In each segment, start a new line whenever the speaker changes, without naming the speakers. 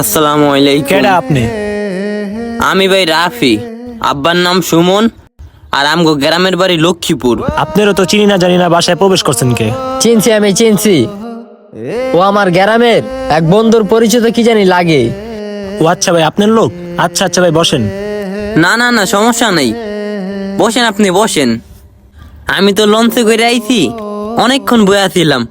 আসসালামু আলাইকুম।
কেডা আপনি?
আমি ভাই রাফি। আব্বার নাম সুমন আর আমগো গ্রামের বাড়ি লক্ষ্মীপুর।
আপনারও তো চিনি না জানি না বাসায় প্রবেশ করছেন কে?
চিনছি আমি চিনছি। ও আমার গ্রামের এক বন্ধুর পরিচিত কি জানি লাগে।
ও আচ্ছা ভাই আপনার লোক? আচ্ছা আচ্ছা ভাই বসেন।
না না না সমস্যা নেই। বসেন আপনি বসেন। আমি তো লঞ্চে করে আইছি অনেকক্ষণ বয়ে ছিলাম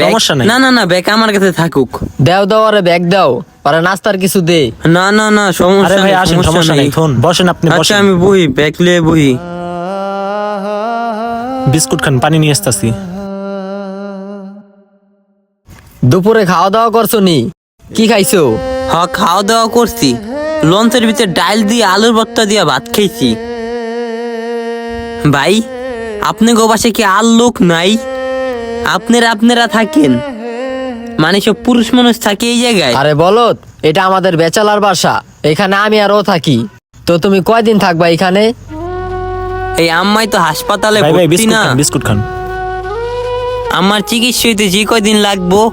সমস্যা নেই।
না না না ব্যাগ আমার কাছে থাকুক।
দেও দাও আরে ব্যাগ দাও। পরে নাস্তার কিছু দে।
না না না সমস্যা
ভাই
নেই
আসেন সমস্যা নেই বসেন আপনি
আচ্ছা
বসেন।
আমি বহি ব্যাগ লিয়ে বহি।
বিস্কুট খান পানি নিয়ে আসতেছি।
দুপুরে খাওয়া দাওয়া করছ নি? কি খাইছো?
হ খাওয়া দাওয়া করছি। লঞ্চের ভিতরে ডাল দিয়ে আলুর ভর্তা দিয়ে ভাত খেয়েছি ভাই আপনি গো বাসে কি আর লোক নাই? আপনারা আপনারা থাকেন। মানে সব পুরুষ মানুষ থাকে এই জায়গায়।
আরে বলত এটা আমাদের বেচালার বাসা। এখানে আমি আর ও থাকি। তো তুমি কয়দিন থাকবা এখানে?
এই আম্মাই তো হাসপাতালে ভর্তি না।
বিস্কুট খান।
আমার চিকিৎসা হইতে যে কয়দিন লাগবো?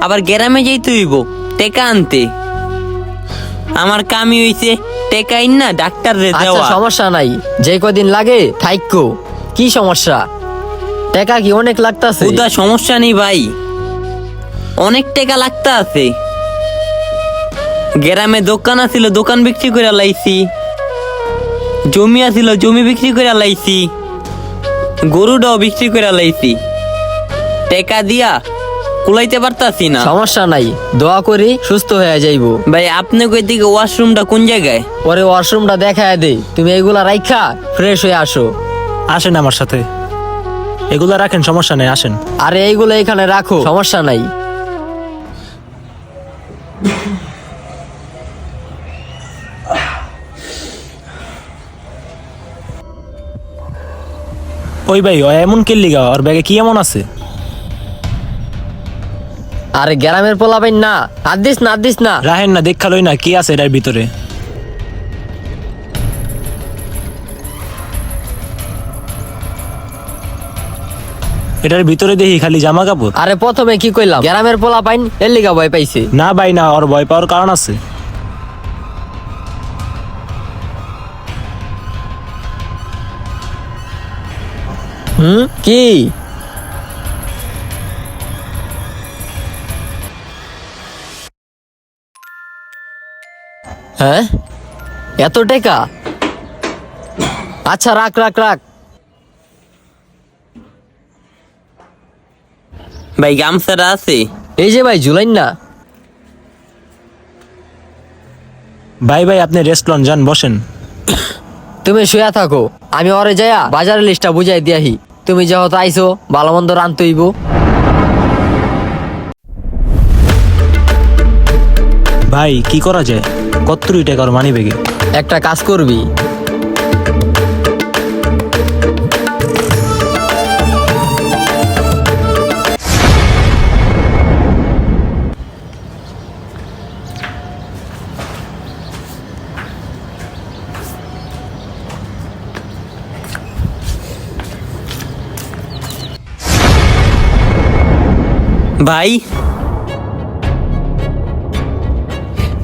আবার গ্রামে যাইতে হইব টেকা আনতে। আমার কামি হইছে টেকা ইন না ডাক্তার রে
আচ্ছা
দেওয়া।
সমস্যা নাই। যে কয়দিন লাগে থাইকো। কি সমস্যা? টাকা কি অনেক লাগতাছে?
উদা সমস্যা নেই ভাই। অনেক টাকা লাগতে আছে গ্রামে দোকান আছিল দোকান বিক্রি করে লাইছি। জমি আছিল জমি বিক্রি করে লাইছি। গরুটাও বিক্রি করে লাইছি। টাকা দিয়া কুলাইতে পারতাছি না।
সমস্যা নাই দোয়া করি সুস্থ হয়ে যাইবো।
ভাই আপনি কই দিকে ওয়াশরুমটা কোন জায়গায়?
পরে ওয়াশরুমটা দেখায় দেই তুমি এগুলা রাইখা ফ্রেশ হয়ে আসো।
আসেন আমার সাথে। এগুলা রাখেন সমস্যা নেই আসেন।
আরে এইগুলো এখানে রাখো সমস্যা নাই।
ওই ভাই ও এমন কেল্লি গা ওর ব্যাগে কি এমন আছে?
আরে গ্রামের পোলাবেন না হাত দিস না হাত দিস না।
রাহেন না দেখালই না কি আছে এটার ভিতরে? এটার ভিতরে দেখি খালি জামা কাপড়।
আরে প্রথমে কি কইলাম? গ্রামের পোলা পাইন এর লিগা ভয় পাইছে।
না ভাই না ওর ভয় পাওয়ার কারণ আছে।
হুম? কি? হ্যাঁ? এত টেকা? আচ্ছা রাখ রাখ রাখ।
ভাই গামছাটা আছে।
এই যে ভাই জুলাইন না।
ভাই ভাই আপনি রেস্টুরেন্ট যান বসেন।
তুমি শুয়া থাকো আমি ওরে যাইয়া বাজারের লিস্টটা বুঝাই দিয়াহি তুমি যেহেতু আইছো ভালো মন্দ রানতে হইব।
ভাই কি করা যায়? কত্তরি টাকার মানি ব্যাগে
একটা কাজ করবি
ভাই?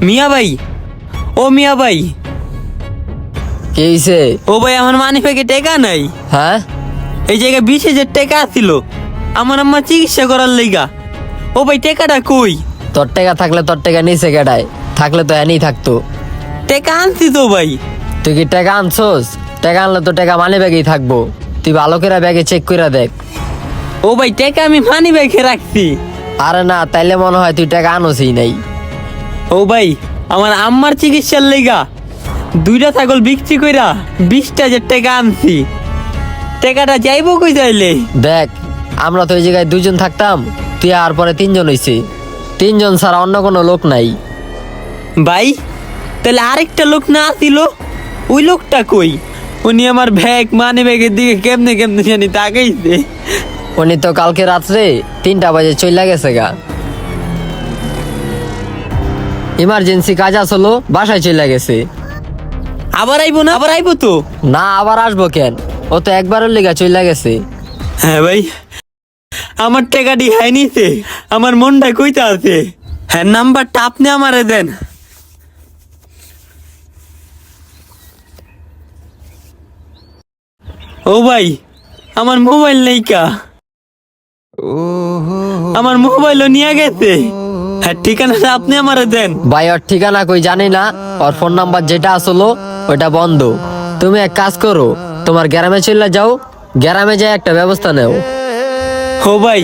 মিয়া ভাই? ও মিয়া ভাই।
কি হইছে?
ও ভাই আমার মানি ব্যাগে টাকা নাই।
হ্যাঁ?
এই জায়গায় বিশ হাজার টাকা ছিল আমার আম্মা চিকিৎসা করার লেগা। ও ভাই টাকাটা কই?
তোর টাকা থাকলে তোর টাকা নিচে কেডায়? থাকলে তো এনেই থাকতো।
টাকা আনছি তো ভাই।
তুই কি টাকা আনছোস? টাকা আনলে তো টাকা মানি ব্যাগেই থাকব। তুই ভালো করে ব্যাগে চেক করে দেখ।
ও ভাই টাকা আমি মানি ব্যাগে রাখছি।
আরে না তাইলে মনে হয় তুই টাকা আনোসই নাই।
ও ভাই আমার আম্মার চিকিৎসার লেগা। দুইটা ছাগল বিক্রি কইরা বিশটা হাজার টাকা আনছি। টাকাটা যাইবো কই যাইলে
দেখ আমরা তো ওই জায়গায় দুজন থাকতাম তুই আর পরে তিনজন হইছে। তিনজন ছাড়া অন্য কোনো লোক নাই।
ভাই তাহলে আরেকটা লোক না আসিল ওই লোকটা কই? উনি আমার ব্যাগ মানে ব্যাগের দিকে কেমনে কেমনে জানি তাকাইছে।
উনি তো কালকে রাত্রে তিনটা বাজে চইলা গেছে গা। ইমার্জেন্সি কাজ আসলো বাসায় চইলা গেছে।
আবার আইবো না? আবার আইবো তো?
না আবার আসব কেন? ও তো একবারের লেগা চইলা গেছে।
হ্যাঁ ভাই আমার টাকাটি হাই নিছে আমার মনটা কইতে আছে। হ্যাঁ নাম্বারটা আপনি আমারে দেন। ও ভাই আমার মোবাইল নেই কা আমার মোবাইলও নিয়ে গেছে। হ্যাঁ ঠিকানাটা আপনি আমারে দেন।
ভাই ওর ঠিকানা কই জানি না। ওর ফোন নাম্বার যেটা আসলো ওটা বন্ধ। তুমি এক কাজ করো তোমার গ্রামে চলে যাও গ্রামে যাই একটা ব্যবস্থা নেও।
ও ভাই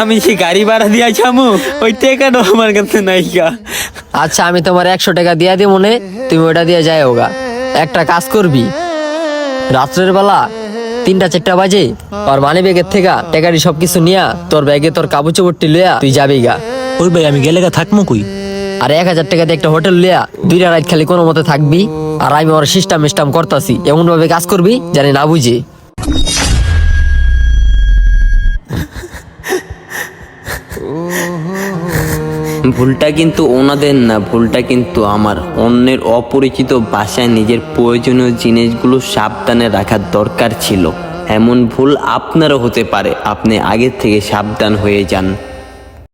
আমি সে গাড়ি ভাড়া দিয়া যাব ওই টাকাটাও আমার কাছে নাই কা
আচ্ছা আমি তোমার একশো টাকা দিয়ে দিই মনে তুমি ওটা দিয়ে যাই হোগা একটা কাজ করবি। রাত্রের বেলা তিনটা চারটা বাজে। আর মানি ব্যাগের থেকে টাকাটি সবকিছু নিয়া তোর ব্যাগে তোর কাবু চোপড়টি লইয়া তুই যাবি গা।
ওই ভাই আমি গেলে গা থাকব কই?
আর এক হাজার টাকা দিয়ে একটা হোটেল লিয়া দুইটা রাত খালি কোনো মতে থাকবি। আর আমি ওর সিস্টাম মিস্টাম করতাছি। এমন ভাবে কাজ করবি জানি না বুঝি।
ভুলটা কিন্তু ওনাদের না, ভুলটা কিন্তু আমার। অন্যের অপরিচিত বাসায় নিজের প্রয়োজনীয় জিনিসগুলো সাবধানে রাখার দরকার ছিল। এমন ভুল আপনারও হতে পারে, আপনি আগের থেকে সাবধান হয়ে যান।